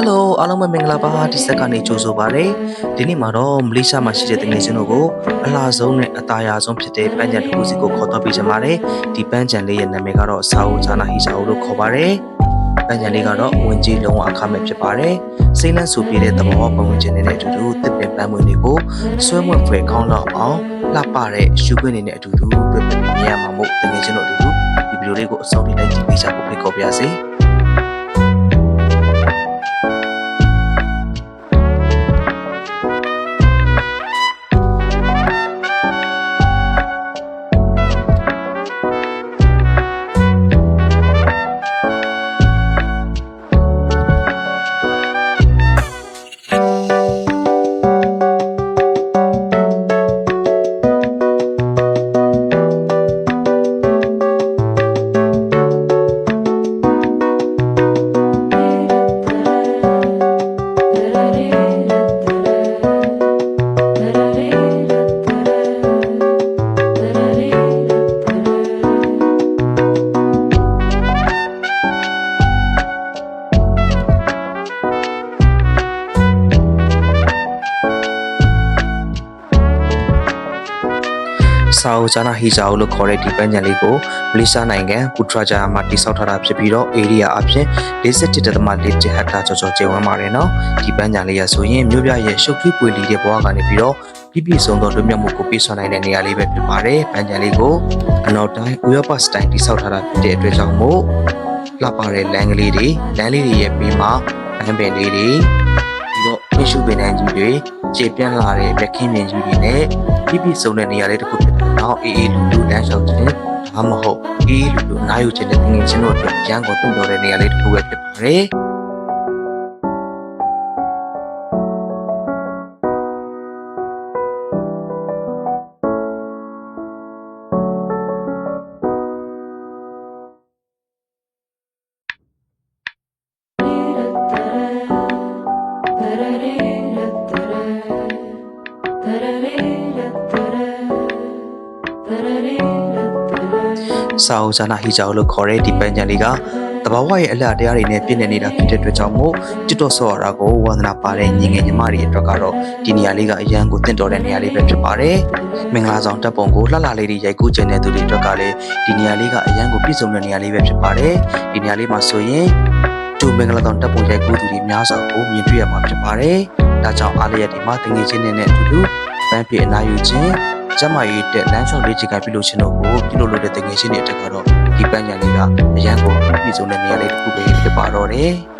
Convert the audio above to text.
Hello အားလုံးပဲမင်္ဂလာပါဒီဆက်ကနေကြိုဆိုပါရစေဒီနေ့မှာတော့မလေးရှားမှာရှိတဲ့တငယ်ချင်းတို့ကိုအလားဆုံးနဲ့အသားရဆုံးဖြစ်တဲ့ပန်းချံတစ်ခုစီကိုခေါ်တော့ပေးကြပါတယ်ဒီပန်းချံလေးရဲ့နာမည်ကတော့စာအုပ်ဇာနာဟီစာအုပ်လို့ခေါ်ပါတယ်ပန်းချံလေးကတော့ဝင်ကြီးလုံးဝအခမဲ့ဖြစ်ပါတယ်စိမ့်လန့်ဆူပြတဲ့သဘောပုံဝင်ခြင်းနဲ့အတူတူတစ်ပင်ပန်းမွေတွေကိုဆွဲမွက်ဖွယ်ကောင်းတော့အောင်လှပတဲ့ရှုခွင့်တွေနဲ့အတူတူတွေ့ပင်မြင်ရမှာမို့တငယ်ချင်းတို့အတူတူဒီဗီဒီယိုလေးကိုအဆုံးထိလိုက်ကြည့်ပေးကြဖို့ဖိတ်ခေါ်ပါရစေ စာအုပ်ဂျာနာဟီဂျာလို့ခေါ်တဲ့ဒီပန်းချံလေးကိုမလေးရှားနိုင်ငံပူထရာဂျာမှာတိစောက်ထားတာဖြစ်ပြီးတော့ area အဖြစ်47.4ဟက်တာကျော်ကျော်ကျယ်ဝန်းပါတယ်နော်ဒီပန်းချံလေးရဆိုရင်မြို့ပြရဲ့ရှုပ်ထွေးပွေလီတဲ့ဘဝကနေပြီးတော့ပြည့်ပြည့်စုံသောလွတ်မြောက်မှုကိုပြဆောင်နိုင်တဲ့နေရာလေးပဲဖြစ်ပါတယ်ပန်းချံလေးကိုအနောက်တိုင်းဥရောပစတိုင်တိစောက်ထားတာဖြစ်တဲ့အတွက်ကြောင့်မို့လှပတဲ့လမ်းကလေးတွေလမ်းလေးတွေရဲ့ဘေးမှာပန်းပင်လေးတွေ ပြီးတော့ဖရှုပင်တန်းကြီးတွေခြေပြန့်လာတဲ့လက်ခင်းမြင်ကြီးတွေနဲ့ပြည့်ပြည့်စုံတဲ့နေရာလေးတစ်ခုဖြစ်တယ်နော်အေးအေးလူလူလမ်းလျှောက်ခြင်းဒါမှမဟုတ်အေးအေးလူလူနားယူခြင်းတဲ့ငွေချင်းတို့အတွက်ရန်ကုန်တုံတော်တဲ့နေရာလေးတစ်ခုပဲဖြစ်ပါတယ် စာအုပ်ဇာနာဟီဂျာလို့ခေါ်တဲ့ဒီပန်းချံလေးကတဘာဝရဲ့အလှတရားတွေနဲ့ပြည့်နေနေတာဖြစ်တဲ့အတွက်ကြောင့်မို့ကျွတ်တော်ဆော့ရတာကိုဝန္ဒနာပါတဲ့ညီငယ်ညီမတွေအတွက်ကတော့ဒီနေရာလေးကအရန်ကိုတင့်တော်တဲ့နေရာလေးပဲဖြစ်ပါတယ်။မင်္ဂလာဆောင်တပ်ပုံကိုလှလှလေးတွေရိုက်ကူးကျင်တဲ့သူတွေအတွက်ကလည်းဒီနေရာလေးကအရန်ကိုပြည့်စုံတဲ့နေရာလေးပဲဖြစ်ပါတယ်။ဒီနေရာလေးမှာဆိုရင်ကျိုးမင်္ဂလာဆောင်တပ်ပုံရိုက်ကူးသူတွေများစွာကိုမြင်တွေ့ရမှာဖြစ်ပါတယ်။ဒါကြောင့်အားလျက်ဒီမှာတငယ်ချင်းတွေနဲ့အတူတူပန်းပြေအနာယူခြင်း ကျမရေးတဲ့လမ်းလျှောက်လေးချင်ကပြုလုပ်ခြင်းတို့ကိုပြုလုပ်လို့တဲ့တငယ်ချင်းတွေအတွက်ကတော့ဒီပန်းညာလေးကအရန်ကိုပြည့်စုံတဲ့နေရာလေးတစ်ခုပဲဖြစ်ပါတော့တယ်။